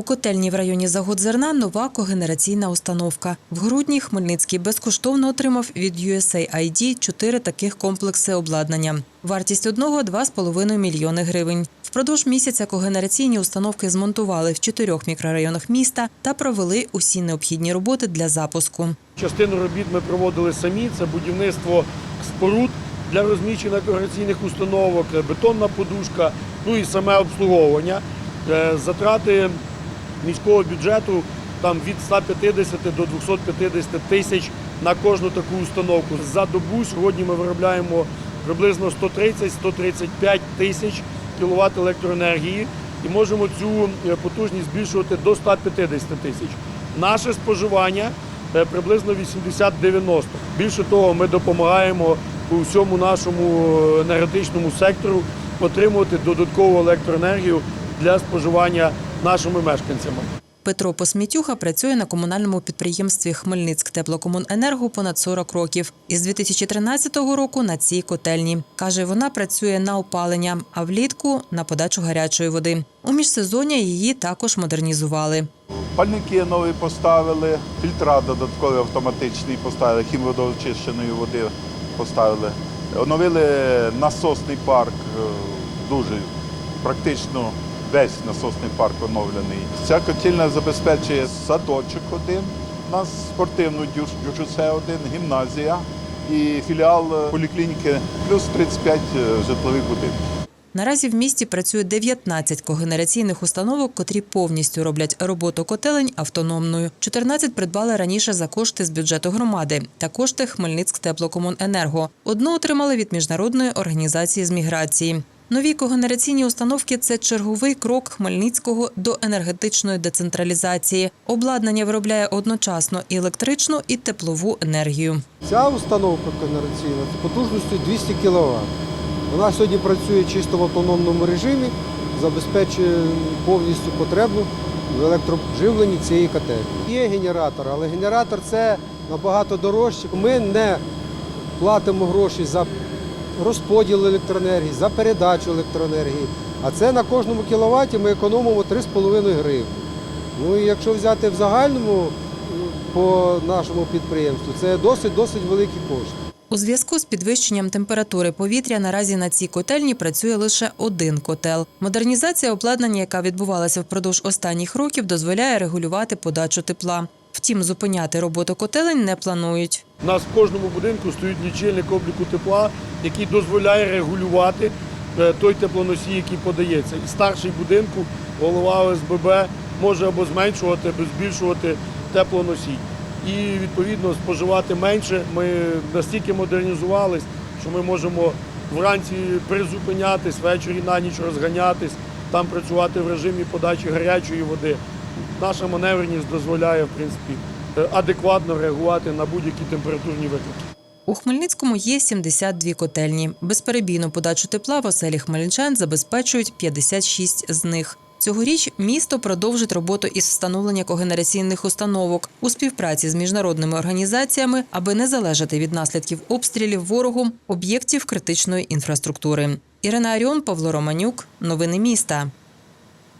У котельні в районі Загодзерна нова когенераційна установка. В грудні Хмельницький безкоштовно отримав від USAID чотири таких комплекси обладнання. Вартість одного 2,5 мільйони гривень. Впродовж місяця когенераційні установки змонтували в чотирьох мікрорайонах міста та провели усі необхідні роботи для запуску. Частину робіт ми проводили самі. Це будівництво споруд для розміщення когераційних установок, бетонна подушка, ну і саме обслуговування. Е, Затрати міського бюджету там від 150 до 250 тисяч на кожну таку установку. За добу сьогодні ми виробляємо приблизно 130-135 тисяч кіловат електроенергії і можемо цю е, потужність збільшувати до 150 тисяч. Наше споживання е, приблизно 80-90. Більше того, ми допомагаємо у всьому нашому енергетичному сектору отримувати додаткову електроенергію для споживання нашими мешканцями. Петро Посмітюха працює на комунальному підприємстві Хмельницьк теплокомуненерго понад 40 років. Із 2013 року на цій котельні. Каже, вона працює на опалення, а влітку на подачу гарячої води. У міжсезоння її також модернізували. Пальники нові поставили, фільтра додаткові автоматичні поставили, хімводоочищеної води поставили. Оновили насосний парк, е, дуже практично весь насосний парк оновлений. Ця котельня забезпечує садочок один, у нас спортивну дю- дюшусе один, гімназія і філіал е, поліклініки, плюс 35 житлових будинків. Наразі в місті працює 19 когенераційних установок, котрі повністю роблять роботу котелень автономною. 14 придбали раніше за кошти з бюджету громади та кошти Хмельницьк теплокомуненерго. Одну отримали від міжнародної організації з міграції. Нові когенераційні установки це черговий крок Хмельницького до енергетичної децентралізації. Обладнання виробляє одночасно і електричну, і теплову енергію. Ця установка когенераційна з потужністю 200 кВт. Вона сьогодні працює чисто в автономному режимі, забезпечує повністю потребу в електроживленні цієї котельні. Є генератор, але генератор це набагато дорожче. Ми не платимо гроші за розподіл електроенергії, за передачу електроенергії. А це на кожному кіловаті ми економимо 3,5 гривні. Ну і якщо взяти в загальному ну, по нашому підприємству, це досить досить великі кошти. У зв'язку з підвищенням температури повітря наразі на цій котельні працює лише один котел. Модернізація обладнання, яка відбувалася впродовж останніх років, дозволяє регулювати подачу тепла. Втім, зупиняти роботу котелень не планують. У нас в кожному будинку стоїть лічильник обліку тепла, який дозволяє регулювати е, той теплоносій, який подається. І старший будинку голова ОСББ може або зменшувати, або збільшувати теплоносій. І відповідно споживати менше. Ми настільки модернізувались, що ми можемо вранці призупинятись, ввечері на ніч розганятись, там працювати в режимі подачі гарячої води. Наша маневреність дозволяє, в принципі, е, адекватно реагувати на будь-які температурні виклики. У Хмельницькому є 72 котельні. Безперебійну подачу тепла в оселі хмельничан забезпечують 56 з них. Цьогоріч місто продовжить роботу із встановлення когенераційних установок у співпраці з міжнародними організаціями, аби не залежати від наслідків обстрілів ворогом об'єктів критичної інфраструктури. Ірина Аріон, Павло Романюк. Новини міста.